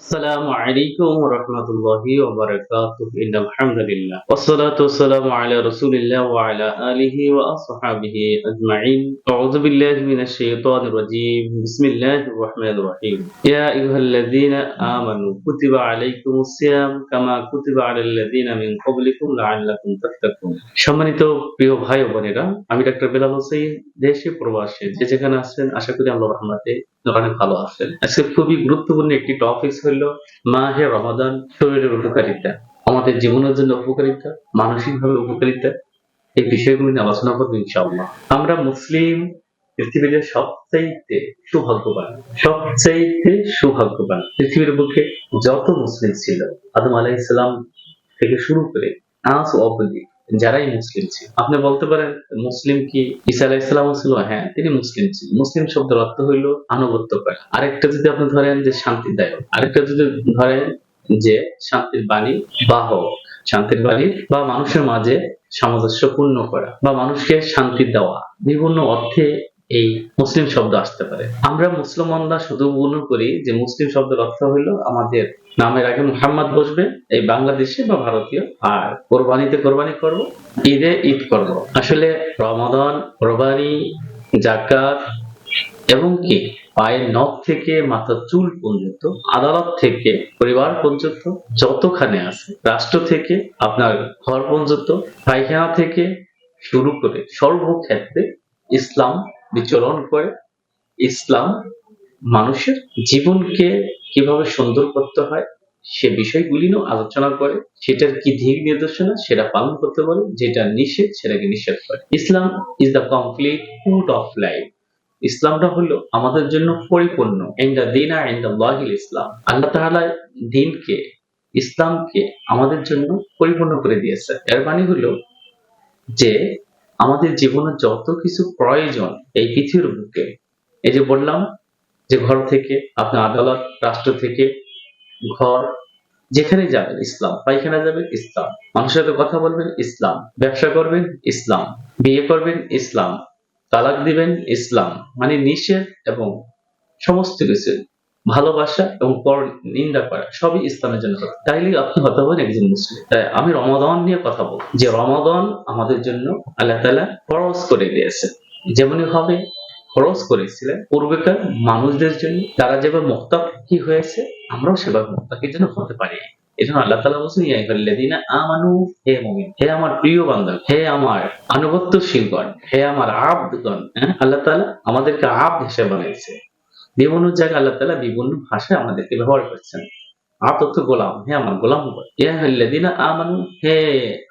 السلام عليكم ورحمة الله وبركاته إن الحمد لله والصلاة والسلام على رسول الله وعلى آله وأصحابه أجمعين أعوذ بالله من الشيطان الرجيم بسم الله الرحمن الرحيم يا أيها الذين آمنوا كتب عليكم الصيام كما كتب على الذين من قبلكم لعلكم تتقون সম্মানিত প্রিয় ভাই ও বোনেরা আমি ডাক্তার বেলাল হোসেন দেশে প্রবাসে যে যেখানে আছেন আশা করি আল্লাহ রহমাতে অনেক ভালো আছেন আজকে খুবই গুরুত্বপূর্ণ একটি টপিক হলো মাহে রমাদান শরীরের উপকারিতা, আমাদের জীবনের জন্য উপকারিতা, মানসিকভাবে উপকারিতা, এই বিষয়গুলো নিয়ে আলোচনা করব ইনশাআল্লাহ। আমরা মুসলিম পৃথিবীতে সবচাইতে সৌভাগ্যবান সবচাইতে সৌভাগ্যবান পৃথিবীর বুকে যত মুসলিম ছিল, আদম আলাহ থেকে শুরু করে আজ অবধি যারাই মুসলিম ছিল। আপনি বলতে পারেন, মুসলিম কি ঈসা আলাহ ছিল? হ্যাঁ তিনি মুসলিম ছিল। মুসলিম শব্দের অর্থ হইল আনুগত্য করা। আরেকটা যদি আপনি ধরেন যে শান্তিদায়ক, আরেকটা যদি ধরেন যে শান্তির বাণী বাহক, শান্তির বাণী বা মানুষের মাঝে সামঞ্জস্যপূর্ণ করা বা মানুষকে শান্তি দেওয়া, বিভিন্ন অর্থে এই মুসলিম শব্দ আসতে পারে। আমরা মুসলমানরা শুধু মনে করি যে মুসলিম শব্দের অর্থ হলো আমাদের নামের আগে মুহাম্মদ বসবে, এই বাংলাদেশে বা ভারতীয়, আর কোরবানিতে কোরবানি করব, ঈদে ঈদ করব। আসলে রমাদান, কোরবানি জাকাত এবং কি? পায়ের নখ থেকে মাথার চুল পর্যন্ত, আদালত থেকে পরিবার পর্যন্ত যতখানে আছে, রাষ্ট্র থেকে আপনার ঘর পর্যন্ত, পায়খানা থেকে শুরু করে সর্বক্ষেত্রে ইসলাম বিচরণ করে ইসলাম মানুষের জীবনকে কীভাবে সুন্দর করতে হয়, সে বিষয়গুলি আলোচনা করে, সেটার কি দিক নির্দেশনা সেটা পালন করতে বলে যেটা নিষেধ সেটাকে নিষেধ করে। Islam is the complete food of life ইসলামটা হলো আমাদের জন্য পরিপূর্ণ। ইন্দা দিনা ইন্দা ওয়াহিল ইসলাম আল্লাহ তাআলা দিনকে, ইসলামকে আমাদের জন্য পরিপূর্ণ করে দিয়েছে এর মানে হলো যে আমাদের জীবনে যত কিছু প্রয়োজন এই পৃথিবীর বুকে, এই যে বললাম যে ঘর থেকে আপনার আদালত, রাষ্ট্র থেকে, ঘর, যেখানে যাবেন, ইসলাম, পায়খানা যাবেন, ইসলাম, মানুষের সাথে কথা বলবেন, ইসলাম, ব্যবসা করবেন, ইসলাম, বিয়ে করবেন, ইসলাম, তালাক দিবেন, ইসলাম মানে নিষেধ এবং সমস্ত কিছু। ভালোবাসা এবং পর নিন্দা করা, সবই ইসলামের জন্য তাইলে আপনি হতে হবেন একজন মুসলিম। তাই আমি রমাদান নিয়ে কথা বলব যে রমাদান আমাদের জন্য আল্লাহ তালা ফরজ করে দিয়েছে যেমনি হবে খরচ করেছিলেন, পূর্বেকার মানুষদের জন্য তারা যেভাবে মুক্তাকি হয়েছে, আমরাও সেভাবে মুক্তাকির জন্য হতে পারি। এজন্য আল্লাহ তালা বলছেন, ইয়া আইয়ুহাল্লাযীনা আমানু, হে মুমিন, হে আমার প্রিয় বান্দা হে আমার আনুগত্যশীলগণ হে আমার আব্দগণ। হ্যাঁ আল্লাহ তাআলা আমাদেরকে আব্দ হিসেবে বানিয়েছে। বিভিন্ন জায়গায় আল্লাহ তাআলা বিভিন্ন ভাষায় আমাদেরকে ব্যবহার করছেন। আপ অর্থ গোলাম, হে আমার গোলাম আমানু, হে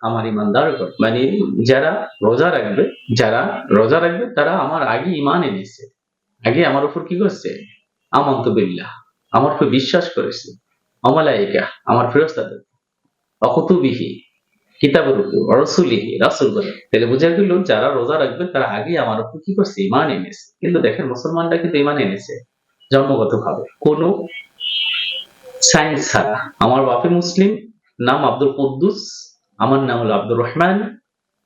আমার ইমানদারগণ মানে যারা রোজা রাখবে, যারা রোজা রাখবে, তারা আমার আগে ইমান এনেছে। আগে আমার উপর কি করছে? আমন্ত বিল্লাহ, আমার উপর বিশ্বাস করেছে। অমালাইকা আমার ফেরস্তাদের অকুতুবিহি কিতাবের উপর রসুলিহি রাসুল বলে তাহলে বোঝা গেল, যারা রোজা রাখবে, তারা আগে আমার উপর কি করছে? ইমান এনেছে। কিন্তু দেখেন, মুসলমানরা কিন্তু ইমান এনেছে। জন্মগত ভাবে কোনো সায়েন্স ছাড়া। আমার বাপে মুসলিম, নাম আব্দুল কুদ্দুস, আমার নাম হলো আব্দুর রহমান।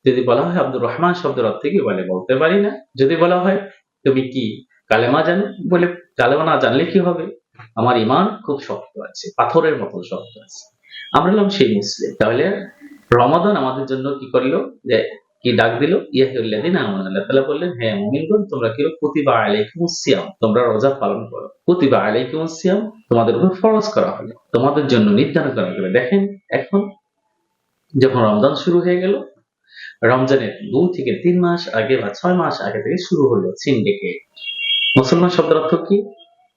যদি বলা হয় আব্দুর রহমান শব্দের অর্থ কি বলে বলতে পারি না। যদি বলা হয়, তুমি কি কালেমা জানো, বলে কালেমা না জানলে কি হবে? আমার ইমান খুব শক্ত আছে, পাথরের মতো শক্ত আছে। আমরা হলাম সেই মুসলিম। তাহলে রমাদান আমাদের জন্য কি করল? যে কি ডাক দিল? ইয়াহিউল্লাদিন আল্লাহ তাআলা বললেন হ্যাঁ মুমিনগণ, তোমরা কি কুতিবা আলাইকুমুস সিয়াম? তোমরা রোজা পালন করো। কুতিবা আলাইকুমুস সিয়াম তোমাদের উপর ফরজ করা হলো। তোমাদের জন্য নির্ধারণ করা হলো। দেখেন, এখন যখন রমজান শুরু হয়ে গেল, রমজানের দু থেকে তিন মাস আগে বা ছয় মাস আগে থেকে শুরু হলো সিন্ডিকেট। মুসলমান শব্দের অর্থ কি?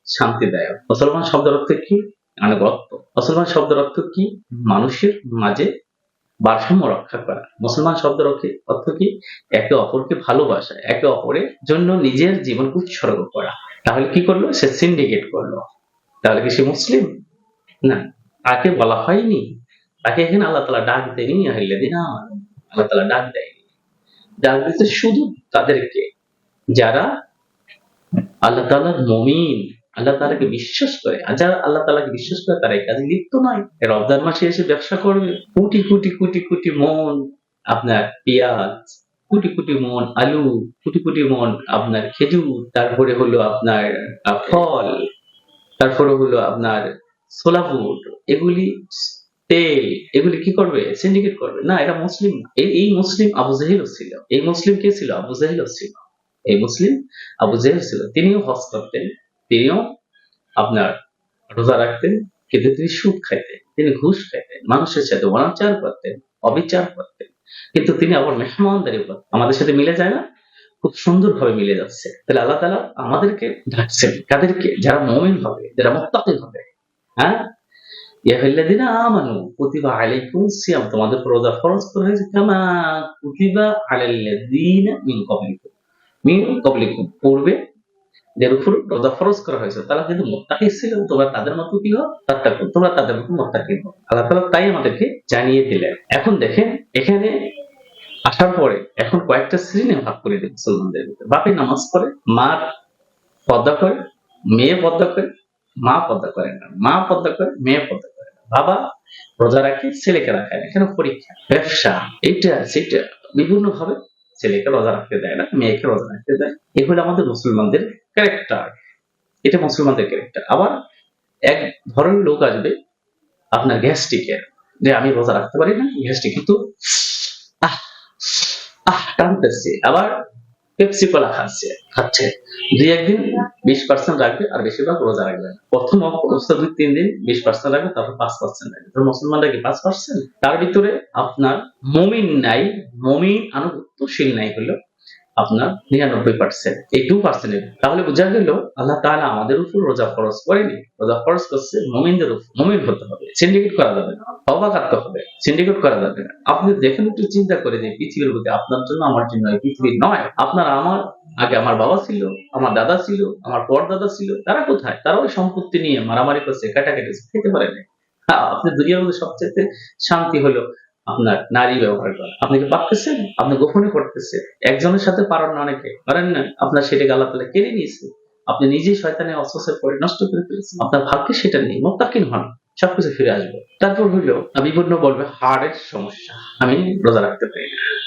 শান্তিদায়ক। মুসলমান শব্দের অর্থ কি? আনুগত্য। মুসলমান শব্দের অর্থ কি? মানুষের মাঝে ভারসাম্য রক্ষা করা। মুসলমান শব্দ অর্থে- কি একে অপরকে ভালোবাসা, একে অপরের জন্য নিজের জীবনকে উৎসর্গ করা। তাহলে কি করল? সে সিন্ডিকেট করল। তাহলে কি সে মুসলিম? না। তাকে বলা হয়নি। তাকে এখানে আল্লাহ তালা ডাক দেয়নি। আহিল্লাদিন আল্লাহ তালা ডাক দেয়নি। ডাক দিতে শুধু তাদেরকে। যারা আল্লাহ তালার মমিন। আল্লাহ তালাকে বিশ্বাস করে। আর যারা আল্লাহ তালাকে বিশ্বাস করে তারা এই কাজে লিপ্ত নয়। রমজান মাসে এসে ব্যবসা করবে। কোটি কোটি কোটি কোটি মন আপনার পেঁয়াজ, কোটি কোটি মন আলু, কোটি কোটি মন আপনার খেজুর, তারপরে হলো আপনার ফল, তারপরে হলো আপনার ছোলা বুট, এগুলি তেল, এগুলি কি করবে? সিন্ডিকেট করবে। না, এটা মুসলিম। এই মুসলিম আবু জাহিলও ছিল। এই মুসলিম কে ছিল? আবু জাহিলও ছিল। এই মুসলিম আবু জাহিল ছিল। তিনিও হজ করতেন। তিনিও আপনার রোজা রাখতেন, কিন্তু তিনি সুদ খাইতেন, তিনি ঘুষ খাইতেন, মানুষের সাথে অনাচার করতেন, অবিচার করতেন। কিন্তু তিনি আবার মেহমানদারি করতেন। আমাদের সাথে মিলে যায় না? খুব সুন্দরভাবে মিলে যাচ্ছে। তাহলে আল্লাহ তালা আমাদেরকে ডাকছেন। কাদেরকে? যারা মমিন হবে, যারা মুক্তাকি হবে। হ্যাঁ? আমানু মিন মিন পূর্বে যার রোজা ফরজ করা হয়েছে, তারা কিন্তু মোত্তাকি ছিল তোমরা তাদের কি তোমরা তাদের মতো মোত্তাকি আল্লাহ তাআলা তাই আমাদেরকে জানিয়ে দিলেন। এখন দেখেন, এখানে আসার পরে এখন কয়েকটা শ্রেণি ভাগ করে দিন মুসলমানদের বাপে নামাজ পড়ে মা পদ্মা করে, মেয়ে পদ্মা করে, মা পদ্মা করে না। মা পদ্মা করে, মেয়ে পদ্মা করে না। বাবা রোজা রাখে, ছেলেকে রাখায় না। কেন পরীক্ষা, ব্যবসা এটা সেটা বিভিন্ন ভাবে ছেলেকে রোজা রাখতে দেয় না, মেয়েকে রোজা রাখতে দেয়। এগুলো আমাদের মুসলমানদের ক্যারেক্টার এটা মুসলমানদের ক্যারেক্টার আবার এক ধরনের লোক আসবে, আপনার গ্যাস্ট্রিকের যে আমি রোজা রাখতে পারি না, গ্যাস্ট্রিক কিন্তু, আহ আহ, টানতেছে। আবার পেপসি কোলা খাচ্ছে খাচ্ছে। দুই একদিন বিশ পার্সেন্ট রাখবে আর বেশিরভাগ রোজা রাখবে। প্রথম অবস্থা দুই তিন দিন বিশ পার্সেন্ট রাখবে তারপর পাঁচ পার্সেন্ট রাখবে তো মুসলমানরা কি পাঁচ পার্সেন্ট তার ভিতরে আপনার মমিন নাই, মমিন আনুগত্যশীল নাই হলো আপনার নিরানব্বই পার্সেন্ট এই টু পার্সেন্ট তাহলে বোঝা গেল আল্লাহ তাআলা আমাদের উপর রোজা ফরজ করেনি। রোজা ফরজ করছে মমিনদের উপর। মমিন হতে হবে। সিন্ডিকেট করা যাবে না। হবে। সিন্ডিকেট করা যাবে না। আপনি দেখেন একটু চিন্তা করে যে পৃথিবীর আপনার জন্য আমার জন্য পৃথিবী নয়। আপনার আমার আগে আমার বাবা ছিল আমার দাদা ছিল আমার পর দাদা ছিল। তারা কোথায়? তারা ওই সম্পত্তি নিয়ে মারামারি করছে কাটাকাটি খেতে পারে না হ্যাঁ, আপনি দুনিয়ার মধ্যে সবচেয়ে শান্তি হলো আপনার নারী ব্যবহার করা। আপনি কি পারতেছেন আপনি গোপনে করতেছেন। একজনের সাথে পারেন না অনেকে। পারেন না। আপনার আল্লাহ তালা কেড়ে নিয়েছে। আপনি নিজেই শয়তানে অস্ত্র পরে নষ্ট করে ফেলেছেন। আপনার ভাগ্যে সেটা নেই। মোত্তাকিন হন। সবকিছু ফিরে আসবে। তারপর হইল বিভিন্ন বলবে হার্টের সমস্যা। আমি রোজা রাখতে পারি না।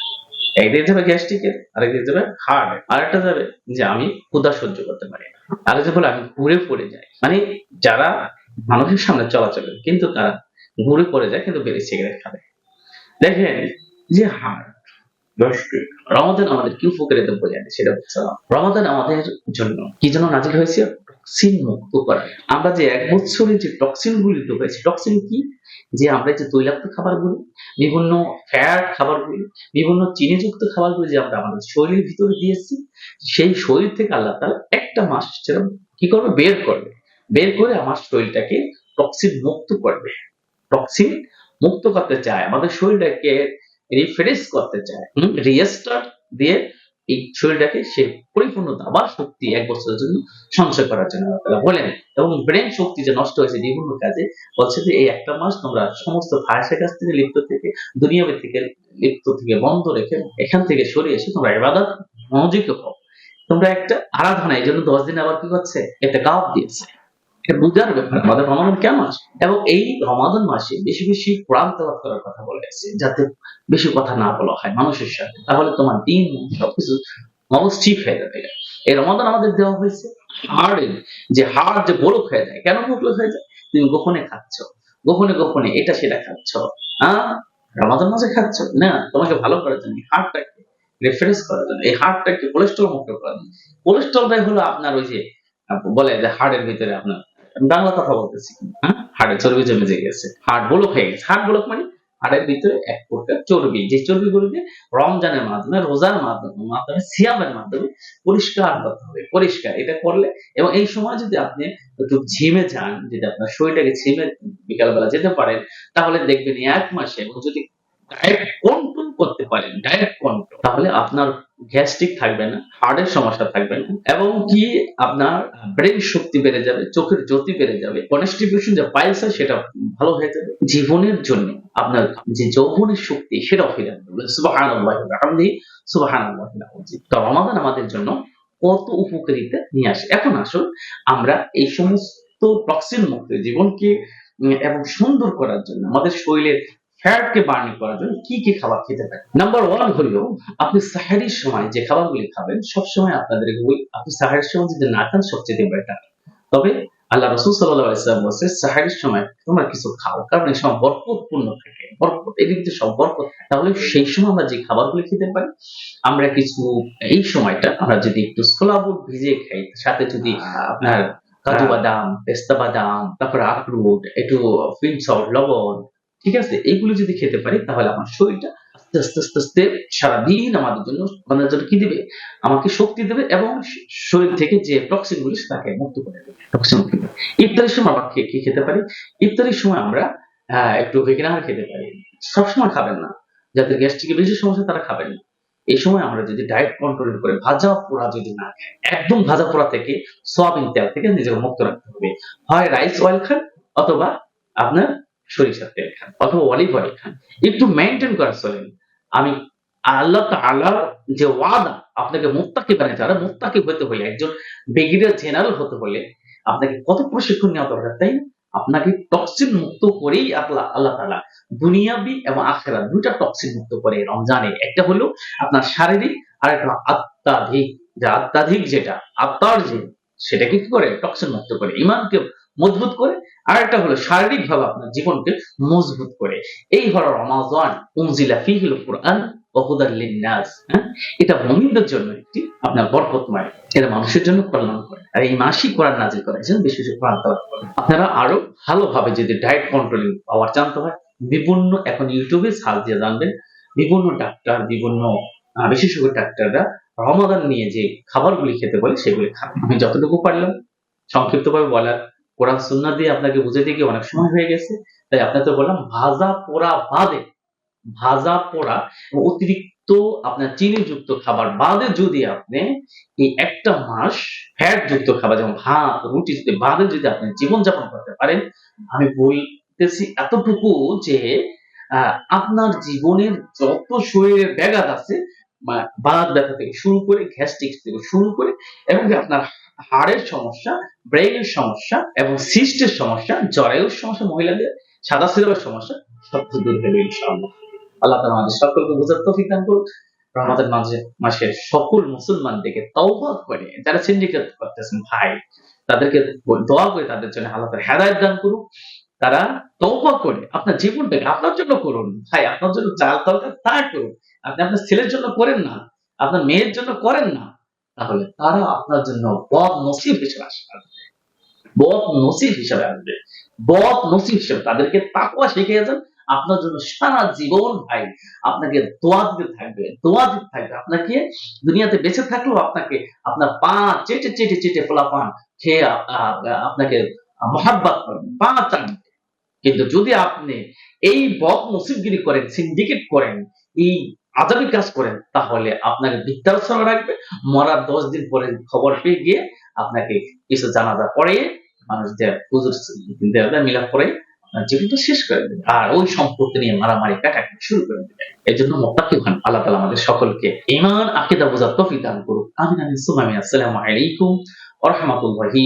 একদিন যাবে গ্যাস্ট্রিকের আরেকদিন যাবে হার্ট আরেকটা যাবে যে আমি ক্ষুধা সহ্য করতে পারি না। আরেকটা বলে আমি ঘুরে পড়ে যাই। মানে যারা মানুষের সামনে চলাচল কিন্তু তারা ঘুরে পড়ে যায়, কিন্তু বেরিয়ে সিগারেট খাবে। দেখেন, যে গ্যাস্ট্রিক রমাদান আমাদের কি উপকারিতা বোঝায় সেটা হচ্ছে রমাদান আমাদের জন্য কি জন্য নাজিল হয়েছে? টক্সিন মুক্ত করা। আমরা যে এক বছরে যে টক্সিন গুলি তো হয়েছে টক্সিন কি? যে আমরা যে তৈলাক্ত খাবারগুলো, বিভিন্ন ফ্যাট খাবারগুলো, বিভিন্ন চিনিযুক্ত খাবারগুলো যে আমরা আমাদের শরীরের ভিতরে দিয়েছি, সেই শরীর থেকে আল্লাহ তাআলা একটা মাস সেরকম কি করবে? বের করবে। বের করে আমার শরীরটাকে টক্সিন মুক্ত করবে। টক্সিন মুক্ত করতে চায়, আমাদের শরীরটাকে রিফ্রেশ করতে চায় রিস্টার্ট দিয়ে এই শরীরটাকে সে পরিপূর্ণতা আবার শক্তি এক বছরের জন্য সঞ্চয় করার জন্য বলেন। এবং ব্রেন শক্তি যে নষ্ট হয়েছে বিভিন্ন কাজে, বলছে যে এই একটা মাস তোমরা সমস্ত ফায়াসের কাছ থেকে, লিপ্ত থেকে দুনিয়াবি থেকে, লিপ্ত থেকে বন্ধ রেখে এখান থেকে সরে এসে তোমরা এবাদত মনোযোগী হও। তোমরা একটা আরাধনা, এই জন্য দশ দিন আবার কি করছে? একটা কাপ দিয়েছে। এটা বুঝার ব্যাপার আমাদের রমাদান এবং এই রমাদান মাসে বেশি বেশি কোরআন করার কথা বলেছে যাতে বেশি কথা না বলা হয় মানুষের সাথে। তাহলে তোমার দিন, সবকিছু এই রমাদান আমাদের দেওয়া হয়েছে যে যে হয়ে যায়। কেন হয়ে যায়? তুমি গোপনে খাচ্ছ। গোপনে গোপনে এটা সেটা খাচ্ছ। হ্যাঁ রমাদান মাসে খাচ্ছ? না, তোমাকে ভালো করার জন্য হাড়টাকে রেফারেন্স করার জন্য, এই হাড়টাকে কোলেস্ট্রল মুক্ত করার জন্য। কোলেস্ট্রলটাই হলো আপনার ওই যে, বলে যে হাড়ের ভিতরে আপনার বাংলা কথা বলতেছি হ্যাঁ? হাড়ে চর্বি জমে গেছে। হাড় ব্লক হয়ে গেছে। হাড় ব্লক মানে হাড়ের ভিতরে এক প্রকার চর্বি। যে চর্বিগুলোকে রমজানের মাধ্যমে, রোজার মাধ্যমে মাধ্যমে, সিয়ামের মাধ্যমে পরিষ্কার করতে হবে। পরিষ্কার। এটা করলে এবং এই সময় যদি আপনি একটু ঝিমে যান, যদি আপনার শরীরটাকে ঝিমে বিকালবেলা যেতে পারেন, তাহলে দেখবেন এক মাসে এবং যদি ডায়েট করতে পারেন ডাইরেক্ট কন্ট্রোল তাহলে আপনার গ্যাস্ট্রিক থাকবে না হার্টের সমস্যা থাকবে না, এবং কি আপনার ব্রেন শক্তি বেড়ে যাবে, চোখের জ্যোতি বেড়ে যাবে কনস্টিটিউশন যে পাইলস হয় সেটা ভালো হয়ে যাবে। জীবনের জন্য আপনার যে যৌবনের শক্তি সেটাও ফিরে আসবে। সুবহানাল্লাহ আলহামদি সুবহানাল্লাহ তো রমাদান আমাদের জন্য কত উপকারিতা নিয়ে আসে। এখন আসুন আমরা এই সমস্ত টক্সিন মুক্ত জীবনকে এবং সুন্দর করার জন্য আমাদের শরীরের ফ্যাটকে বার্নিং করার জন্য কি কি খাবার খেতে পারেন? নাম্বার ওয়ান হলো, আপনি সাহারির সময় যে খাবারগুলি খাবেন, সবসময় আপনাদের বলি আপনি সাহারির সময় যদি না খান, সবচেয়ে বেটার তবে আল্লাহ রসুল সাল্লাহ বলছে, সাহারির সময় তোমরা কিছু খাও, কারণ এই সময় বরকতপূর্ণ থাকে। বরকত এদিকে সব বরকত। তাহলে সেই সময় আমরা যে খাবারগুলো খেতে পারি, আমরা কিছু, এই সময়টা আমরা যদি একটু ছোলা বুট ভিজিয়ে খাই, সাথে যদি আপনার কাজু বাদাম, পেস্তা বাদাম, তারপরে আখরোট, একটু ফিন সল্ট লবণ ঠিক আছে? এইগুলো যদি খেতে পারি, তাহলে আমার শরীরটা আস্তে আস্তে আস্তে আস্তে সারাদিন আমাদের জন্য, আমাদের কি দিবে? আমাকে শক্তি দেবে এবং শরীর থেকে যে টক্সিন গুলি তাকে মুক্ত করে দেবে। টক্সিন মুক্ত। ইফতারের সময় আমরা কি খেতে পারি? ইফতারের সময় আমরা একটু ভেগিনা খেতে পারি। সবসময় খাবেন না। যাদের গ্যাস্ট্রিকের বেশি সমস্যা, তারা খাবেন না। এই সময় আমরা যদি ডায়েট কন্ট্রোল করে ভাজা পোড়া যদি না একদম ভাজা পোড়া থেকে সয়াবিন তেল থেকে নিজেকে মুক্ত রাখতে হবে। হয় রাইস অয়েল খান অথবা আপনার সরিষার তেল খান অথবা অলিভ অয়েল খান। একটু মেনটেন করা চলেন। আমি আল্লাহ তাআলার যে ওয়াদা, আপনাকে মুত্তাকি বানিয়েছে আর মুত্তাকি হতে হলে একজন বেগিরার জেনারেল হতে হলে আপনাকে কত প্রশিক্ষণ নেওয়া দরকার তাই আপনাকে টক্সিন মুক্ত করেই আল্লাহ আল্লাহ তাআলা দুনিয়াবি এবং আখেরা দুটা টক্সিন মুক্ত করে রমজানে। একটা হলো আপনার শারীরিক, আর একটা আত্মাধিক যে আত্মাধিক যেটা, আত্মার যে সেটাকে কি করে? টক্সিন মুক্ত করে। ইমানকে মজবুত করে। আর একটা হলো শারীরিক ভাবে আপনার জীবনকে মজবুত করে। এই হলো রমাজান। উনজিলা ফিহিল কোরআন হ্যাঁ? এটা মুমিনদের জন্য একটি আপনার বরকতময়। এটা মানুষের জন্য কল্যাণ করে। আর এই কোরআন করেন আপনারা আরও ভালোভাবে যদি ডায়েট কন্ট্রোলিং পাওয়ার জানতে হয়, বিভিন্ন এখন ইউটিউবে সার্চ দিয়ে জানবেন, বিভিন্ন ডাক্তার বিভিন্ন বিশেষজ্ঞ ডাক্তাররা রমাদান নিয়ে যে খাবারগুলি খেতে বলে সেগুলি খান। আমি যতটুকু পারলাম, সংক্ষিপ্তভাবে বলার কোরআন সুন্নাহ দিয়ে আপনাকে বুঝে দিয়ে অনেক সময় হয়ে গেছে। তাই আপনাকে বললাম, ভাজা পোড়া বাদে, ভাজা পোড়া অতিরিক্ত আপনার খাবার বাদে যদি আপনি এই একটা মাস ফ্যাট যুক্ত খাবার, যেমন ভাত, রুটি যদি, বাদে যদি আপনি জীবনযাপন করতে পারেন, আমি বলতেছি এতটুকু যে আপনার জীবনের যত শরীরের ব্যাঘাত আছে, বা- বাত ব্যথা থেকে শুরু করে গ্যাস্ট্রিক থেকে শুরু করে, এবং আপনার হাড়ের সমস্যা ব্রেইনের সমস্যা এবং সিস্টের সমস্যা জরায়ুর সমস্যা, মহিলাদের সাদা সিরাপের সমস্যা সব দূর হবে ইনশাআল্লাহ। আল্লাহ তাআলা আমাদের সকলকে বোঝার তৌফিক দান করুন রমাদান মাঝে, মাসের সকল মুসলমানদেরকে তওবা করে, যারা সিন্ডিকেট করতেছেন, ভাই, তাদেরকে দোয়া করে তাদের জন্য আল্লাহ তাআলা হেদায়েত দান করুন তারা তওবা করে, আপনার জীবনটাকে আপনার জন্য করুন। ভাই, আপনার জন্য যা দরকার তা করুন। আপনি আপনার ছেলের জন্য করেন না, আপনার মেয়ের জন্য করেন না। তাহলে তারা আপনার জন্য বদ নসিব হিসেবে আসবে। বদ নসিব হিসেবে আসবে। বদ নসিব হিসেবে তাদেরকে তাকওয়া শিখিয়ে যান আপনার জন্য সারা জীবন ভাই আপনাকে দোয়া দিতে থাকবে, দোয়া দিতে থাকবে। আপনাকে দুনিয়াতে বেঁচে থাকলেও আপনাকে আপনার পা চেটে চেটে চেটে ফোলা পান খেয়ে আপনাকে মহাব্বাত করবেন পা চান কিন্তু যদি আপনি এই বদ নসিবগিরি করেন সিন্ডিকেট করেন, এই আজাবি কাজ করেন, তাহলে আপনাকে বৃদ্ধাশ্রমে রাখবে, মরার দশ দিন পরে খবর পেয়ে গিয়ে আপনাকে কিছু জানাজা পরে মানুষদের হুজুর মিলাপ করে জীবনটা শেষ করে দেবে। আর ওই সম্পত্তি নিয়ে মারামারি, কাটাকাটি শুরু করে দেবে। এই জন্য মোত্তাকি হন আল্লাহ তালা আমাদের সকলকে ইমান আকিদা বোঝার তফিক দান করুক। আমিন আমিন। সুমামি আসসালামু আলাইকুম রাহমাতুল্লাহি